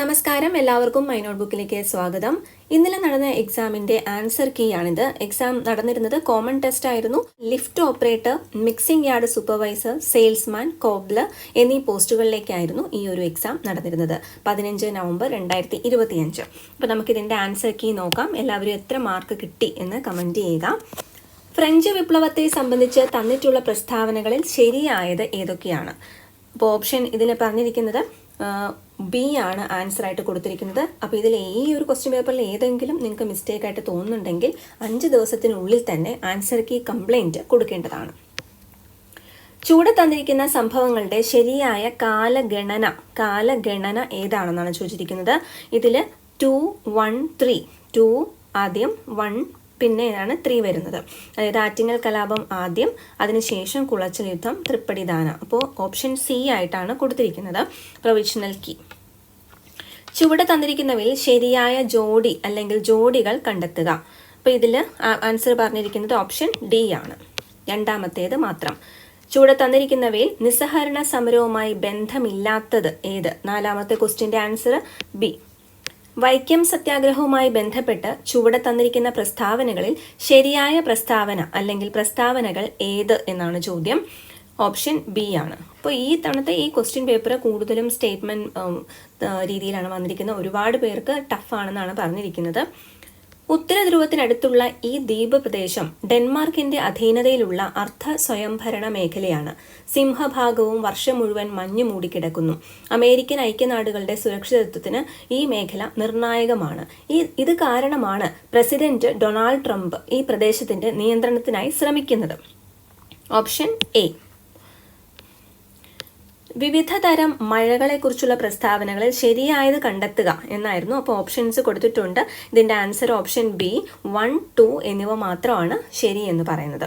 നമസ്കാരം. എല്ലാവർക്കും മൈ നോട്ട്ബുക്കിലേക്ക് സ്വാഗതം. ഇന്നലെ നടന്ന എക്സാമിന്റെ ആൻസർ കീ ആണിത്. എക്സാം നടന്നിരുന്നത് കോമൺ ടെസ്റ്റ് ആയിരുന്നു. Lift operator mixing yard supervisor salesman cobbler എന്നീ പോസ്റ്റുകളിലേക്കായിരുന്നു ഈ ഒരു എക്സാം നടന്നിരുന്നത്. പതിനഞ്ച് നവംബർ രണ്ടായിരത്തി ഇരുപത്തിയഞ്ച് അപ്പോൾ നമുക്കിതിന്റെ ആൻസർ കീ നോക്കാം. എല്ലാവരും എത്ര മാർക്ക് കിട്ടി എന്ന് കമന്റ് ചെയ്യുക. ഫ്രഞ്ച് വിപ്ലവത്തെ സംബന്ധിച്ച് തന്നിട്ടുള്ള പ്രസ്താവനകളിൽ ശരിയായത് ഏതൊക്കെയാണ്? അപ്പോൾ ഓപ്ഷൻ ഇതിൽ പറഞ്ഞിരിക്കുന്നത് ബി ആണ് ആൻസർ ആയിട്ട് കൊടുത്തിരിക്കുന്നത്. അപ്പോൾ ഇതിൽ ഈ ഒരു ക്വസ്റ്റ്യൻ പേപ്പറിൽ ഏതെങ്കിലും നിങ്ങൾക്ക് മിസ്റ്റേക്ക് ആയിട്ട് തോന്നുന്നുണ്ടെങ്കിൽ അഞ്ച് ദിവസത്തിനുള്ളിൽ തന്നെ ആൻസർ കീ കംപ്ലൈന്റ് കൊടുക്കേണ്ടതാണ്. ചൂട് തന്നിരിക്കുന്ന സംഭവങ്ങളുടെ ശരിയായ കാലഗണന കാലഗണന ഏതാണെന്നാണ് ചോദിച്ചിരിക്കുന്നത്. ഇതിൽ ടു വൺ ത്രീ ടു ആദ്യം വൺ പിന്നെ പിന്നെയാണ് ത്രീ വരുന്നത്. അതായത് ആറ്റിങ്ങൽ കലാപം ആദ്യം അതിനുശേഷം കുളച്ചൽ യുദ്ധം തൃപ്പടിദാന. അപ്പോൾ ഓപ്ഷൻ സി ആയിട്ടാണ് കൊടുത്തിരിക്കുന്നത്. പ്രൊവിഷണൽ കീ ചുവടെ തന്നിരിക്കുന്നവയിൽ ശരിയായ ജോഡി അല്ലെങ്കിൽ ജോഡികൾ കണ്ടെത്തുക. അപ്പോൾ ഇതിൽ ആൻസർ പറഞ്ഞിരിക്കുന്നത് ഓപ്ഷൻ ഡി ആണ്. രണ്ടാമത്തേത് മാത്രം. ചുവടെ തന്നിരിക്കുന്നവയിൽ നിസ്സഹരണ സമരവുമായി ബന്ധമില്ലാത്തത് ഏത്? നാലാമത്തെ ക്വസ്റ്റ്യന്റെ ആൻസർ ബി വൈക്കം സത്യാഗ്രഹവുമായി ബന്ധപ്പെട്ട് ചുവടെ തന്നിരിക്കുന്ന പ്രസ്താവനകളിൽ ശരിയായ പ്രസ്താവന അല്ലെങ്കിൽ പ്രസ്താവനകൾ ഏത് എന്നാണ് ചോദ്യം. ഓപ്ഷൻ ബി ആണ്. അപ്പോൾ ഈ തവണത്തെ ഈ ക്വസ്റ്റ്യൻ പേപ്പർ കൂടുതലും സ്റ്റേറ്റ്മെന്റ് രീതിയിലാണ് വന്നിരിക്കുന്നത്. ഒരുപാട് പേർക്ക് ടഫാണെന്നാണ് പറഞ്ഞിരിക്കുന്നത്. ഉത്തര ധ്രുവത്തിനടുത്തുള്ള ഈ ദ്വീപ് പ്രദേശം ഡെൻമാർക്കിന്റെ അധീനതയിലുള്ള അർദ്ധ സ്വയംഭരണ മേഖലയാണ്. സിംഹഭാഗവും വർഷം മുഴുവൻ മഞ്ഞു മൂടിക്കിടക്കുന്നു. അമേരിക്കൻ ഐക്യനാടുകളുടെ സുരക്ഷിതത്വത്തിന് ഈ മേഖല നിർണായകമാണ്. ഈ ഇത് കാരണമാണ് പ്രസിഡന്റ് ഡൊണാൾഡ് ട്രംപ് ഈ പ്രദേശത്തിന്റെ നിയന്ത്രണത്തിനായി ശ്രമിക്കുന്നത്. Option A. വിവിധ തരം മഴകളെക്കുറിച്ചുള്ള പ്രസ്താവനകളിൽ ശരിയായത് കണ്ടെത്തുക എന്നായിരുന്നു അപ്പോൾ ഓപ്ഷൻസ് കൊടുത്തിട്ടുണ്ട്. ഇതിന്റെ answer option B one two എന്നിവ മാത്രമാണ് ശരി എന്ന് പറയുന്നത്.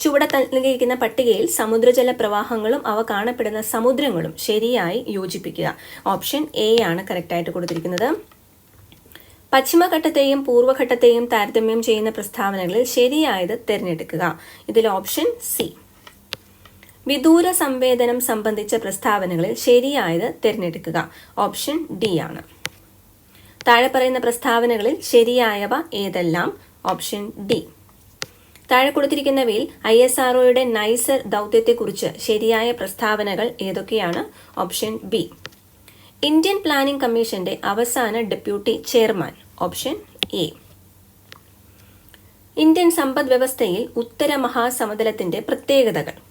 ചുവടെ നൽകിയിരിക്കുന്ന പട്ടികയിൽ സമുദ്രജല പ്രവാഹങ്ങളും അവ കാണപ്പെടുന്ന സമുദ്രങ്ങളും ശരിയായി യോജിപ്പിക്കുക. ഓപ്ഷൻ എ ആണ് കറക്റ്റായിട്ട് കൊടുത്തിരിക്കുന്നത്. പശ്ചിമഘട്ടത്തെയും പൂർവഘട്ടത്തെയും താരതമ്യം ചെയ്യുന്ന പ്രസ്താവനകളിൽ ശരിയായത് തിരഞ്ഞെടുക്കുക. ഇതിൽ ഓപ്ഷൻ സി വിദൂര സംവേദനം സംബന്ധിച്ച പ്രസ്താവനകളിൽ ശരിയായത് തിരഞ്ഞെടുക്കുക. ഓപ്ഷൻ ഡി ആണ്. താഴെ പറയുന്ന പ്രസ്താവനകളിൽ ശരിയായവ ഏതെല്ലാം? Option D. താഴെ കൊടുത്തിരിക്കുന്നവയിൽ ഐ എസ് ആർഒയുടെ നൈസർ ദൗത്യത്തെക്കുറിച്ച് ശരിയായ പ്രസ്താവനകൾ ഏതൊക്കെയാണ്? Option B. ഇന്ത്യൻ പ്ലാനിംഗ് കമ്മീഷന്റെ അവസാന deputy chairman. Option A. Indian സമ്പദ് വ്യവസ്ഥയിൽ ഉത്തര മഹാസമതലത്തിന്റെ പ്രത്യേകതകൾ.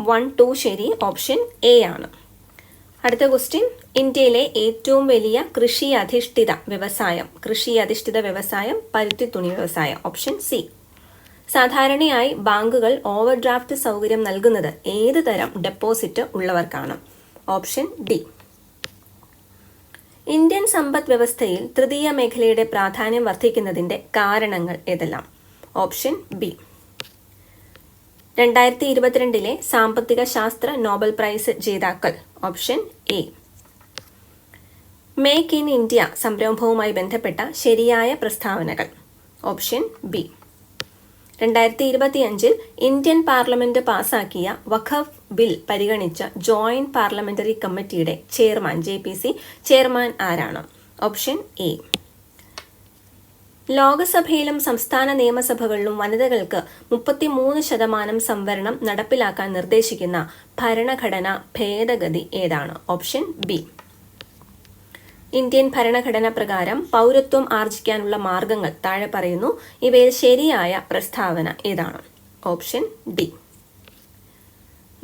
വൺ ടു ശരി ഓപ്ഷൻ എ ആണ്. അടുത്ത ക്വസ്റ്റ്യൻ. ഇന്ത്യയിലെ ഏറ്റവും വലിയ കൃഷി അധിഷ്ഠിത വ്യവസായം. കൃഷി അധിഷ്ഠിത വ്യവസായം പരുത്തി തുണി വ്യവസായം. Option C. സാധാരണയായി ബാങ്കുകൾ ഓവർ ഡ്രാഫ്റ്റ് സൗകര്യം നൽകുന്നത് ഏത് തരം ഡെപ്പോസിറ്റ് ഉള്ളവർക്കാണ്? Option D. ഇന്ത്യൻ സമ്പദ് വ്യവസ്ഥയിൽ തൃതീയ മേഖലയുടെ പ്രാധാന്യം വർദ്ധിക്കുന്നതിന്റെ കാരണങ്ങൾ ഏതെല്ലാം? Option B. രണ്ടായിരത്തി ഇരുപത്തിരണ്ടിലെ സാമ്പത്തിക ശാസ്ത്ര നോബൽ പ്രൈസ് ജേതാക്കൾ. Option A. Make in India സംരംഭവുമായി ബന്ധപ്പെട്ട ശരിയായ പ്രസ്താവനകൾ. Option B. രണ്ടായിരത്തി ഇരുപത്തിയഞ്ചിൽ ഇന്ത്യൻ പാർലമെന്റ് പാസാക്കിയ വഖഫ് ബിൽ പരിഗണിച്ച ജോയിന്റ് പാർലമെന്ററി കമ്മിറ്റിയുടെ ചെയർമാൻ ജെ ചെയർമാൻ ആരാണ്? Option A. ലോകസഭയിലും സംസ്ഥാന നിയമസഭകളിലും വനിതകൾക്ക് മുപ്പത്തിമൂന്ന് ശതമാനം സംവരണം നടപ്പിലാക്കാൻ നിർദ്ദേശിക്കുന്ന ഭരണഘടന ഭേദഗതി ഏതാണ്? Option B. ഇന്ത്യൻ ഭരണഘടന പ്രകാരം പൗരത്വം ആർജിക്കാനുള്ള മാർഗങ്ങൾ താഴെ പറയുന്നു. ഇവയിൽ ശരിയായ പ്രസ്താവന ഏതാണ്? Option D.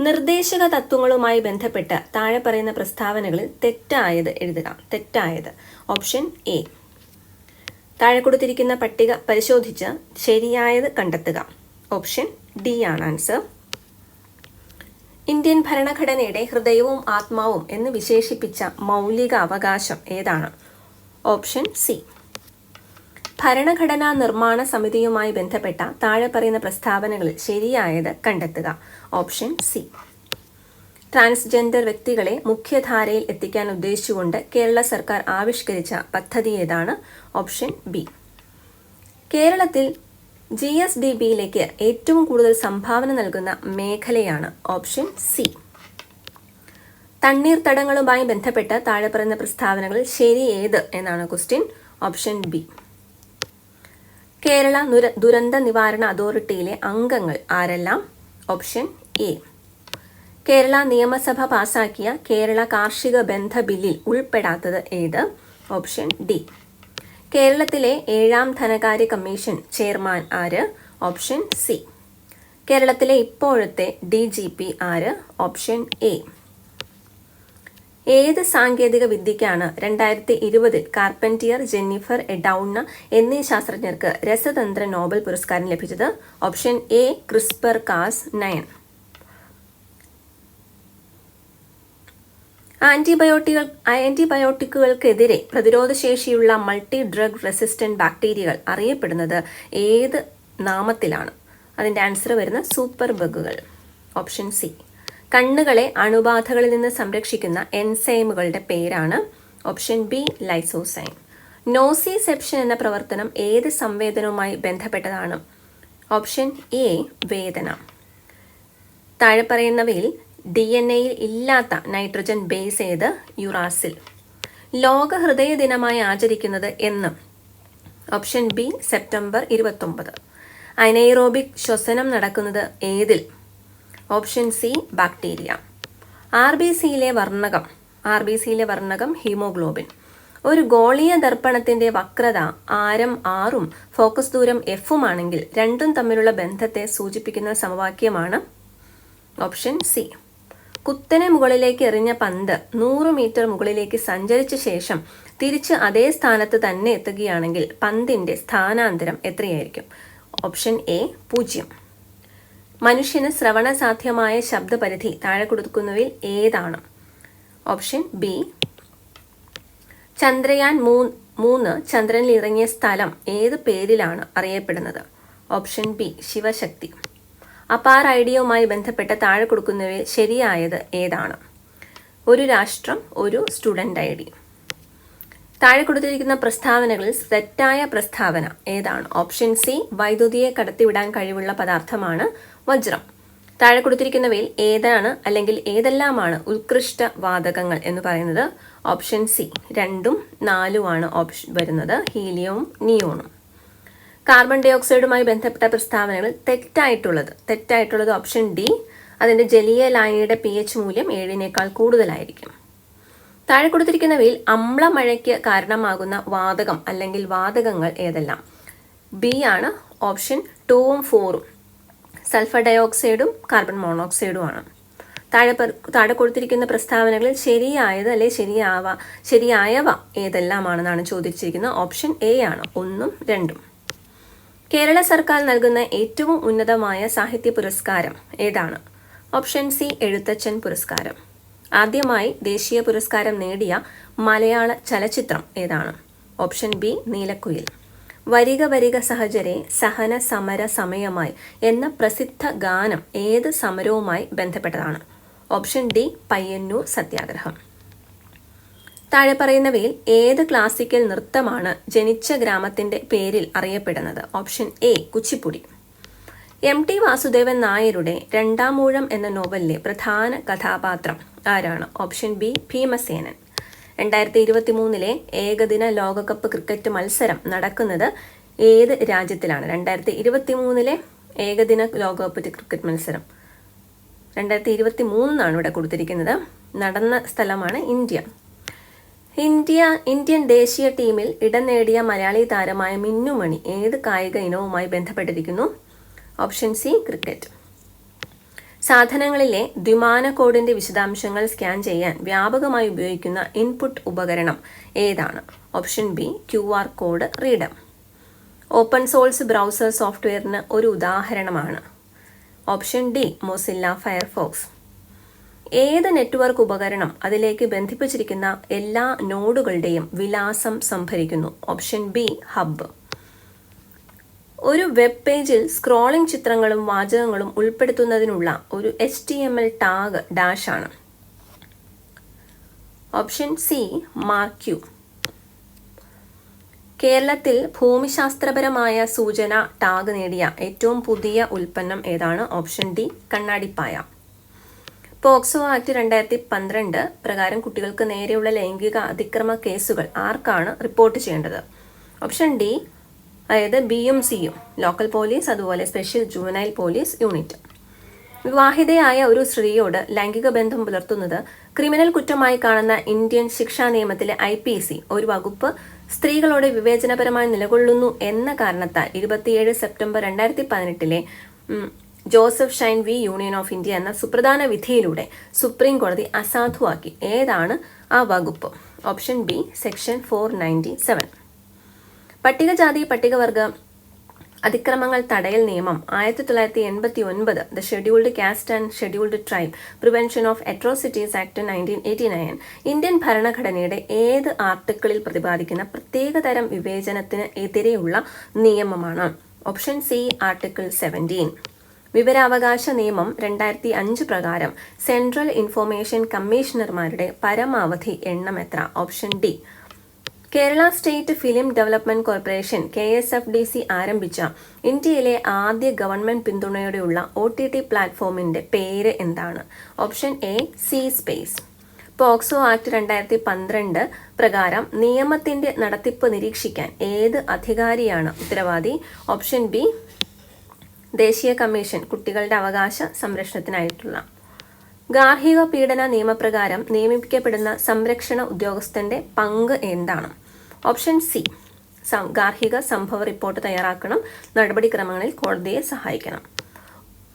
നിർദ്ദേശക തത്വങ്ങളുമായി ബന്ധപ്പെട്ട് താഴെ പറയുന്ന പ്രസ്താവനകളിൽ തെറ്റായത് എഴുതുക. തെറ്റായത്. Option A. താഴെ കൊടുത്തിരിക്കുന്ന പട്ടിക പരിശോധിച്ച് ശരിയായത് കണ്ടെത്തുക. ഓപ്ഷൻ ഡി ആണ് ആൻസർ. ഇന്ത്യൻ ഭരണഘടനയുടെ ഹൃദയവും ആത്മാവും എന്ന് വിശേഷിപ്പിച്ച മൗലിക അവകാശം ഏതാണ്? Option C. ഭരണഘടനാ നിർമ്മാണ സമിതിയുമായി ബന്ധപ്പെട്ട താഴെ പറയുന്ന പ്രസ്താവനകളിൽ ശരിയായത് കണ്ടെത്തുക. Option C. ട്രാൻസ്ജെൻഡർ വ്യക്തികളെ മുഖ്യധാരയിൽ എത്തിക്കാൻ ഉദ്ദേശിച്ചുകൊണ്ട് കേരള സർക്കാർ ആവിഷ്കരിച്ച പദ്ധതി ഏതാണ് ഓപ്ഷൻ ബി. കേരളത്തിൽ ജി എസ് ഡി ബിയിലേക്ക് ഏറ്റവും കൂടുതൽ സംഭാവന നൽകുന്ന മേഖലയാണ് ഓപ്ഷൻ സി. തണ്ണീർത്തടങ്ങളുമായി ബന്ധപ്പെട്ട് താഴെ പറയുന്ന പ്രസ്താവനകളിൽ ശരി ഏത് എന്നാണ് ക്വസ്റ്റ്യൻ ഓപ്ഷൻ ബി. കേരള ദുരന്ത നിവാരണ അതോറിറ്റിയിലെ അംഗങ്ങൾ ആരെല്ലാം? Option A. കേരള നിയമസഭ പാസാക്കിയ കേരള കാർഷിക ബന്ധ ബില്ലിൽ ഉൾപ്പെടാത്തത് ഏത്? Option D. കേരളത്തിലെ ഏഴാം ധനകാര്യ കമ്മീഷൻ ചെയർമാൻ ആര്? Option C. കേരളത്തിലെ ഇപ്പോഴത്തെ ഡി ജി പി ആര്? Option A. ഏത് സാങ്കേതിക വിദ്യയ്ക്കാണ് രണ്ടായിരത്തി ഇരുപതിൽ കാർപ്പന്റിയർ ജെന്നിഫർ എഡൌണ എന്നീ ശാസ്ത്രജ്ഞർക്ക് രസതന്ത്ര നോബൽ പുരസ്കാരം ലഭിച്ചത്? Option A CRISPR Cas nine. ആന്റിബയോട്ടികൾ ആന്റിബയോട്ടിക്കുകൾക്കെതിരെ പ്രതിരോധശേഷിയുള്ള മൾട്ടി ഡ്രഗ് റെസിസ്റ്റന്റ് ബാക്ടീരിയകൾ അറിയപ്പെടുന്നത് ഏത് നാമത്തിലാണ്? അതിന്റെ ആൻസർ വരുന്ന സൂപ്പർ ബഗുകൾ. Option C. കണ്ണുകളെ അണുബാധകളിൽ നിന്ന് സംരക്ഷിക്കുന്ന എൻസൈമുകളുടെ പേരാണ് ഓപ്ഷൻ ബി ലൈസോസൈം. നോസിസെപ്ഷൻ എന്ന പ്രവർത്തനം ഏത് സംവേദനവുമായി ബന്ധപ്പെട്ടതാണ്? ഓപ്ഷൻ എ വേദന. താഴെ പറയുന്നവയിൽ ഡി എൻ എയിൽ ഇല്ലാത്ത നൈട്രജൻ ബേസ് ഏത്? യുറാസിൽ. ലോക ഹൃദയ ദിനമായി ആചരിക്കുന്നത് എന്ന്. ഓപ്ഷൻ ബി സെപ്റ്റംബർ ഇരുപത്തൊമ്പത്. അനൈറോബിക് ശ്വസനം നടക്കുന്നത് ഏതിൽ? Option C bacteria R B സിയിലെ വർണകം. ആർ ബി സിയിലെ വർണകം ഹീമോഗ്ലോബിൻ ഒരു ഗോളീയ ദർപ്പണത്തിന്റെ വക്രത ആരം ആറും ഫോക്കസ് ദൂരം എഫും ആണെങ്കിൽ രണ്ടും തമ്മിലുള്ള ബന്ധത്തെ സൂചിപ്പിക്കുന്ന സമവാക്യമാണ്. ഓപ്ഷൻ സി കുത്തനെ മുകളിലേക്ക് എറിഞ്ഞ പന്ത് നൂറ് മീറ്റർ മുകളിലേക്ക് സഞ്ചരിച്ച ശേഷം തിരിച്ച് അതേ സ്ഥാനത്ത് തന്നെ എത്തുകയാണെങ്കിൽ പന്തിന്റെ സ്ഥാനാന്തരം എത്രയായിരിക്കും? ഓപ്ഷൻ എ പൂജ്യം. മനുഷ്യന് ശ്രവണ സാധ്യമായ ശബ്ദപരിധി താഴെ കൊടുക്കുന്നവയിൽ ഏതാണ്? ഓപ്ഷൻ ബി ചന്ദ്രയാൻ മൂ മൂന്ന് ചന്ദ്രനിൽ ഇറങ്ങിയ സ്ഥലം ഏത് പേരിലാണ് അറിയപ്പെടുന്നത്? Option B Shivshakti. അപാർ ഐഡിയയുമായി ബന്ധപ്പെട്ട താഴെ കൊടുക്കുന്നവയിൽ ശരിയായത് ഏതാണ്? ഒരു രാഷ്ട്രം ഒരു സ്റ്റുഡന്റ് ഐ ഡി. താഴെ കൊടുത്തിരിക്കുന്ന പ്രസ്താവനകളിൽ തെറ്റായ പ്രസ്താവന ഏതാണ്? ഓപ്ഷൻ സി വൈദ്യുതിയെ കടത്തിവിടാൻ കഴിവുള്ള പദാർത്ഥമാണ് വജ്രം. താഴെ കൊടുത്തിരിക്കുന്നവയിൽ ഏതാണ് അല്ലെങ്കിൽ ഏതെല്ലാമാണ് ഉത്കൃഷ്ട വാതകങ്ങൾ എന്ന് പറയുന്നത്? ഓപ്ഷൻ സി രണ്ടും നാലുമാണ് ഓപ്ഷൻ വരുന്നത് ഹീലിയവും നിയോണും. കാർബൺ ഡൈ ഓക്സൈഡുമായി ബന്ധപ്പെട്ട പ്രസ്താവനകൾ തെറ്റായിട്ടുള്ളത്. തെറ്റായിട്ടുള്ളത് ഓപ്ഷൻ ഡി അതിന്റെ ജലീയ ലായനിയുടെ പി എച്ച് മൂല്യം ഏഴിനേക്കാൾ കൂടുതലായിരിക്കും. താഴെ കൊടുത്തിരിക്കുന്നവയിൽ അമ്ലമഴയ്ക്ക് കാരണമാകുന്ന വാതകം അല്ലെങ്കിൽ വാതകങ്ങൾ ഏതെല്ലാം? ബി ആണ് ഓപ്ഷൻ ടൂവും ഫോറും സൾഫർ ഡൈ ഓക്സൈഡും കാർബൺ മോണോക്സൈഡുമാണ് താഴെ താഴെ കൊടുത്തിരിക്കുന്ന പ്രസ്താവനകളിൽ ശരിയായത് അല്ലെ ശരിയാവ ശരിയായവ ഏതെല്ലാമാണെന്നാണ് ചോദിച്ചിരിക്കുന്നത് ഓപ്ഷൻ എ ആണ്. ഒന്നും രണ്ടും. കേരള സർക്കാർ നൽകുന്ന ഏറ്റവും ഉന്നതമായ സാഹിത്യ പുരസ്കാരം ഏതാണ്? ഓപ്ഷൻ സി എഴുത്തച്ഛൻ പുരസ്കാരം. ആദ്യമായി ദേശീയ പുരസ്കാരം നേടിയ മലയാള ചലച്ചിത്രം ഏതാണ്? Option B Neelakuyil. വരിക വരിക സഹചരെ സഹന സമര സമയമായി എന്ന പ്രസിദ്ധ ഗാനം ഏത് സമരവുമായി ബന്ധപ്പെട്ടതാണ്? ഓപ്ഷൻ ഡി പയ്യന്നൂർ സത്യാഗ്രഹം. താഴെ പറയുന്നവയിൽ ഏത് ക്ലാസിക്കൽ നൃത്തമാണ് ജനിച്ച ഗ്രാമത്തിന്റെ പേരിൽ അറിയപ്പെടുന്നത്? Option A Kuchipudi. M T Vasudevan നായരുടെ രണ്ടാമൂഴം എന്ന നോവലിലെ പ്രധാന കഥാപാത്രം ആരാണ്? Option B Bhimasenan. രണ്ടായിരത്തി ഇരുപത്തി മൂന്നിലെ ഏകദിന ലോകകപ്പ് ക്രിക്കറ്റ് മത്സരം നടക്കുന്നത് ഏത് രാജ്യത്തിലാണ്? രണ്ടായിരത്തി ഇരുപത്തി മൂന്നിലെ ഏകദിന ലോകകപ്പ് ക്രിക്കറ്റ് മത്സരം. രണ്ടായിരത്തി ഇരുപത്തി മൂന്നാണ് ഇവിടെ കൊടുത്തിരിക്കുന്നത്. നടന്ന സ്ഥലമാണ് ഇന്ത്യ. ഇന്ത്യ ഇന്ത്യൻ ദേശീയ ടീമിൽ ഇടം നേടിയ മലയാളി താരമായ മിന്നുമണി ഏത് കായിക ഇനവുമായി ബന്ധപ്പെട്ടിരിക്കുന്നു? Option C cricket. സാധനങ്ങളിലെ ദ്വിമാന കോഡിന്റെ വിശദാംശങ്ങൾ സ്കാൻ ചെയ്യാൻ വ്യാപകമായി ഉപയോഗിക്കുന്ന ഇൻപുട്ട് ഉപകരണം ഏതാണ്? Option B Q R code reader. Open source browser സോഫ്റ്റ്വെയറിന് ഒരു ഉദാഹരണമാണ്. Option D Mozilla Firefox. ഏത് നെറ്റ്വർക്ക് ഉപകരണം അതിലേക്ക് ബന്ധിപ്പിച്ചിരിക്കുന്ന എല്ലാ നോഡുകളുടെയും വിലാസം സംഭരിക്കുന്നു. ഓപ്ഷൻ ബി ഹബ്ബ് ഒരു വെബ് പേജിൽ സ്ക്രോളിംഗ് ചിത്രങ്ങളും വാചകങ്ങളും ഉൾപ്പെടുത്തുന്നതിനുള്ള ഒരു H T M L tag dash ആണ്. Option C marquee. കേരളത്തിൽ ഭൂമിശാസ്ത്രപരമായ സൂചന ടാഗ് നേടിയ ഏറ്റവും പുതിയ ഉൽപ്പന്നം ഏതാണ്? Option D Kannadippaya. POCSO act രണ്ടായിരത്തി പന്ത്രണ്ട് പ്രകാരം കുട്ടികൾക്ക് നേരെയുള്ള ലൈംഗിക അതിക്രമ കേസുകൾ ആർക്കാണ് റിപ്പോർട്ട് ചെയ്യേണ്ടത്? ഓപ്ഷൻ ഡി അതായത് ബി എം സിയും ലോക്കൽ പോലീസ് അതുപോലെ സ്പെഷ്യൽ ജുവനൈൽ പോലീസ് യൂണിറ്റ്. വിവാഹിതയായ ഒരു സ്ത്രീയോട് ലൈംഗിക ബന്ധം പുലർത്തുന്നത് ക്രിമിനൽ കുറ്റമായി കാണുന്ന ഇന്ത്യൻ ശിക്ഷാ നിയമത്തിലെ ഐ പി സി ഒരു വകുപ്പ് സ്ത്രീകളോട് വിവേചനപരമായി നിലകൊള്ളുന്നു എന്ന കാരണത്താൽ ഇരുപത്തിയേഴ് സെപ്റ്റംബർ രണ്ടായിരത്തി പതിനെട്ടിലെ Joseph Shine v union of India എന്ന സുപ്രധാന വിധിയിലൂടെ സുപ്രീം കോടതി അസാധുവാക്കി. ഏതാണ് ആ വകുപ്പ്? Option B section four ninety seven. പട്ടികജാതി പട്ടികവർഗ അതിക്രമങ്ങൾ തടയൽ നിയമം ആയിരത്തി തൊള്ളായിരത്തി എൺപത്തി ഒൻപത് the scheduled caste and scheduled tribe prevention of atrocities act nineteen eighty nine. Indian ഭരണഘടനയുടെ ഏത് ആർട്ടിക്കിളിൽ പ്രതിപാദിക്കുന്ന പ്രത്യേകതരം വിവേചനത്തിന് എതിരെയുള്ള നിയമമാണ്? Option C article seventeen. വിവരാവകാശ നിയമം രണ്ടായിരത്തി അഞ്ച് പ്രകാരം സെൻട്രൽ ഇൻഫോർമേഷൻ കമ്മീഷണർമാരുടെ പരമാവധി എണ്ണം എത്ര? Option D. Kerala state film development corporation K S F D C ആരംഭിച്ച ഇന്ത്യയിലെ ആദ്യ ഗവൺമെന്റ് പിന്തുണയോടെയുള്ള ഒ ടി ടി പ്ലാറ്റ്ഫോമിന്റെ പേര് എന്താണ്? Option A C space. POCSO act രണ്ടായിരത്തി പന്ത്രണ്ട് പ്രകാരം നിയമത്തിന്റെ നടത്തിപ്പ് നിരീക്ഷിക്കാൻ ഏത് അധികാരിയാണ് ഉത്തരവാദി? ഓപ്ഷൻ ബി ദേശീയ കമ്മീഷൻ കുട്ടികളുടെ അവകാശ സംരക്ഷണത്തിനായിട്ടുള്ള. ഗാർഹിക പീഡന നിയമപ്രകാരം നിയമിക്കപ്പെടുന്ന സംരക്ഷണ ഉദ്യോഗസ്ഥന്റെ പങ്ക് എന്താണ്? Option C. ഗാർഹിക സംഭവ റിപ്പോർട്ട് തയ്യാറാക്കണം. നടപടിക്രമങ്ങളിൽ കോടതിയെ സഹായിക്കണം.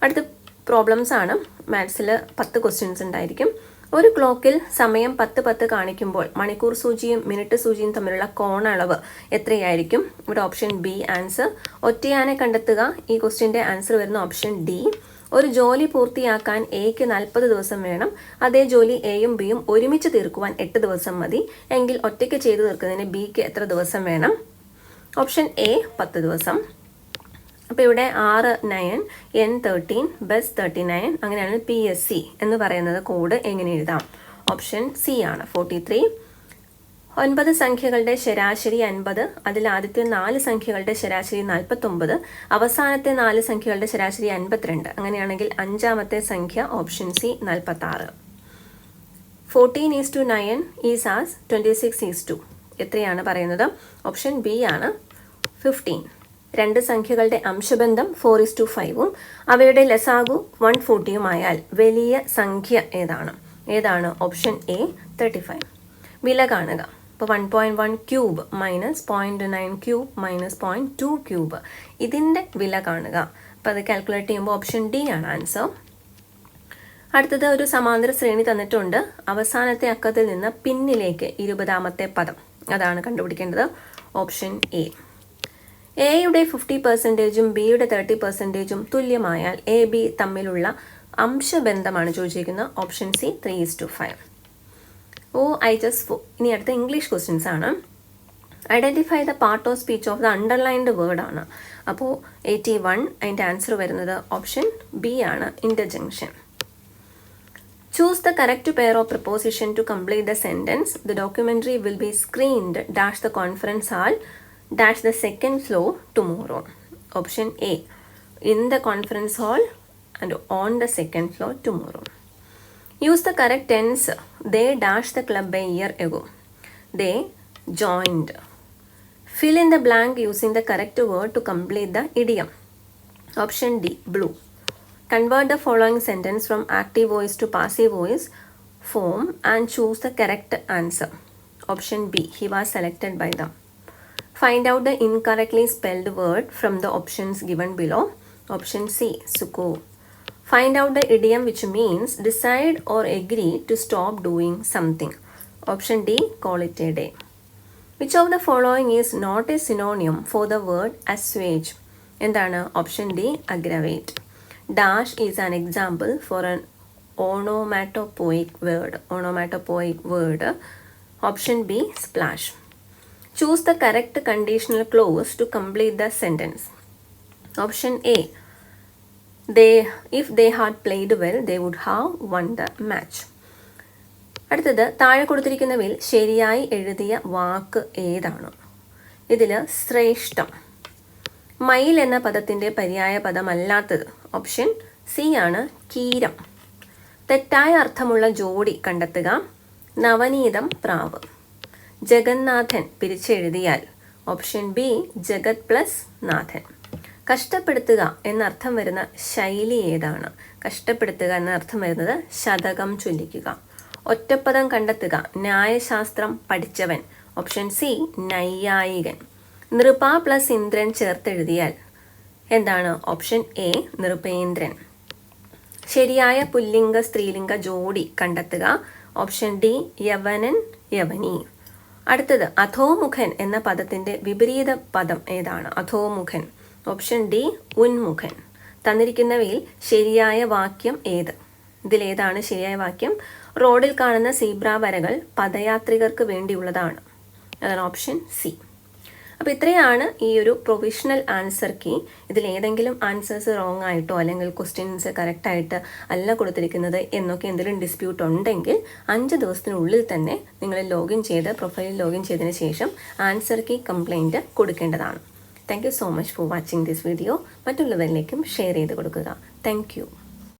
അടുത്ത പ്രോബ്ലംസ് ആണ്. മാത്സിൽ പത്ത് ക്വസ്റ്റ്യൻസ് ഉണ്ടായിരിക്കും. ഒരു ക്ലോക്കിൽ സമയം പത്ത് പത്ത് കാണിക്കുമ്പോൾ മണിക്കൂർ സൂചിയും മിനിറ്റ് സൂചിയും തമ്മിലുള്ള കോണളവ് എത്രയായിരിക്കും? ഇവിടെ ഓപ്ഷൻ ബി ആൻസർ ഒറ്റയാനെ കണ്ടെത്തുക. ഈ ക്വസ്റ്റ്യന്റെ ആൻസർ വരുന്ന ഓപ്ഷൻ ഡി ഒരു ജോലി പൂർത്തിയാക്കാൻ എക്ക് നാൽപ്പത് ദിവസം വേണം. അതേ ജോലി എയും ബിയും ഒരുമിച്ച് തീർക്കുവാൻ എട്ട് ദിവസം മതി. എങ്കിൽ ഒറ്റയ്ക്ക് ചെയ്തു തീർക്കുന്നതിന് ബിക്ക് എത്ര ദിവസം വേണം? ഓപ്ഷൻ എ പത്ത് ദിവസം. അപ്പോൾ ഇവിടെ ആറ് nine N thirteen plus thirty nine അങ്ങനെയാണ് പി എസ് സി എന്ന് പറയുന്നത് കോഡ് എങ്ങനെ എഴുതാം? ഓപ്ഷൻ സി ആണ് ഫോർട്ടി ത്രീ ഒൻപത് സംഖ്യകളുടെ ശരാശരി അൻപത് അതിൽ ആദ്യത്തെ നാല് സംഖ്യകളുടെ ശരാശരി നാൽപ്പത്തൊമ്പത് അവസാനത്തെ നാല് സംഖ്യകളുടെ ശരാശരി അൻപത്തിരണ്ട്. അങ്ങനെയാണെങ്കിൽ അഞ്ചാമത്തെ സംഖ്യ ഓപ്ഷൻ സി നാൽപ്പത്തി ആറ് fourteen is to nine is as twenty six is to എത്രയാണ് പറയുന്നത്? ഓപ്ഷൻ ബി ആണ് ഫിഫ്റ്റീൻ രണ്ട് സംഖ്യകളുടെ അംശബന്ധം ഫോർ ഇസ് ടു ഫൈവും അവയുടെ ലസാഗു വൺ ഫോർട്ടിയുമായാൽ വലിയ സംഖ്യ ഏതാണ്? ഏതാണ്? ഓപ്ഷൻ എ തേർട്ടി ഫൈവ് വില കാണുക. അപ്പോൾ one point one cube minus point nine cube minus point two cube ഇതിന്റെ വില കാണുക. അപ്പോൾ അത് കാൽക്കുലേറ്റ് ചെയ്യുമ്പോൾ ഓപ്ഷൻ ഡി ആണ് ആൻസർ അടുത്തത് ഒരു സമാന്തര ശ്രേണി തന്നിട്ടുണ്ട്. അവസാനത്തെ അക്കത്തിൽ നിന്ന് പിന്നിലേക്ക് ഇരുപതാമത്തെ പദം. അതാണ് കണ്ടുപിടിക്കേണ്ടത്. ഓപ്ഷൻ എ എയുടെ ഫിഫ്റ്റി പെർസെന്റേജും ബിയുടെ തേർട്ടി പെർസെന്റേജും തുല്യമായാൽ എ ബി തമ്മിലുള്ള അംശബന്ധമാണ് ചോദിച്ചിരിക്കുന്നത്. Option C three is to five ഓ ഐ ജസ് ഫോ ഇനി അടുത്ത ഇംഗ്ലീഷ് ക്വസ്റ്റ്യൻസ് ആണ്. Identify the part of speech of the underlined word ആണ്. അപ്പോൾ എയ്റ്റി വൺ അതിന്റെ ആൻസർ വരുന്നത് ഓപ്ഷൻ ബി ആണ് interjection choose the correct pair of preposition to complete the sentence the documentary will be screened dash the conference hall That's the second floor tomorrow. Option A. In the conference hall and on the second floor tomorrow. Use the correct tense. They dashed the club a year ago. They joined. Fill in the blank using the correct word to complete the idiom. Option D. Blue. Convert the following sentence from active voice to passive voice form and choose the correct answer. Option B. He was selected by them. Find out the incorrectly spelled word from the options given below. Option C. Suko. Find out the idiom which means decide or agree to stop doing something. Option D. Call it a day. Which of the following is not a synonym for the word assuage? എന്താണ് option D aggravate dash is an example for an onomatopoeic word onomatopoeic word option B splash choose the correct conditional clause to complete the sentence option A they if they had played well they would have won the match അടുത്തത് താഴെ കൊടുത്തിരിക്കുന്നവയിൽ ശരിയായി എഴുതിയ വാക്ക് ഏതാണ്? ഇതിൽ ശ്രേഷ്ഠം. മയിൽ എന്ന പദത്തിന്റെ പര്യായ പദമല്ലാത്തത്. ഓപ്ഷൻ സി ആണ് കീരം. തെറ്റായ അർത്ഥമുള്ള ജോഡി കണ്ടെത്തുക. നവനീതം പ്രാവ്. ജഗന്നാഥൻ പിരിച്ചെഴുതിയാൽ ഓപ്ഷൻ ബി ജഗത് പ്ലസ് നാഥൻ. കഷ്ടപ്പെടുത്തുക എന്നർത്ഥം വരുന്ന ശൈലി ഏതാണ്? കഷ്ടപ്പെടുത്തുക എന്നർത്ഥം വരുന്നത് ശതകം ചൊല്ലിക്കുക. ഒറ്റപ്പദം കണ്ടെത്തുക ന്യായശാസ്ത്രം പഠിച്ചവൻ. ഓപ്ഷൻ സി നൈയായികൻ. നൃപ പ്ലസ് ഇന്ദ്രൻ ചേർത്തെഴുതിയാൽ എന്താണ്? ഓപ്ഷൻ എ നൃപേന്ദ്രൻ ശരിയായ പുല്ലിംഗ സ്ത്രീലിംഗ ജോഡി കണ്ടെത്തുക. ഓപ്ഷൻ ഡി യവനൻ യവനി. അടുത്തത് അധോമുഖൻ എന്ന പദത്തിന്റെ വിപരീത പദം ഏതാണ്? അധോമുഖൻ. ഓപ്ഷൻ ഡി ഉന്മുഖൻ. തന്നിരിക്കുന്നവയിൽ ശരിയായ വാക്യം ഏത്? ഇതിലേതാണ് ശരിയായ വാക്യം. റോഡിൽ കാണുന്ന സീബ്ര വരകൾ പദയാത്രികർക്ക് വേണ്ടിയുള്ളതാണ്. അതാണ് ഓപ്ഷൻ സി അപ്പോൾ ഇത്രയാണ് ഈ ഒരു പ്രൊവിഷണൽ ആൻസർ കീ ഇതിൽ ഏതെങ്കിലും ആൻസേഴ്സ് റോങ് ആയിട്ടോ അല്ലെങ്കിൽ ക്വസ്റ്റ്യൻസ് കറക്റ്റായിട്ട് അല്ല കൊടുത്തിരിക്കുന്നത് എന്നൊക്കെ എന്തെങ്കിലും ഡിസ്പ്യൂട്ട് ഉണ്ടെങ്കിൽ അഞ്ച് ദിവസത്തിനുള്ളിൽ തന്നെ നിങ്ങൾ ലോഗിൻ ചെയ്ത് പ്രൊഫൈലിൽ ലോഗിൻ ചെയ്തതിന് ശേഷം ആൻസർ കീ കംപ്ലൈന്റ് കൊടുക്കേണ്ടതാണ്. Thank you so much for watching this video മറ്റുള്ളവരിലേക്കും share ചെയ്ത് കൊടുക്കുക. താങ്ക്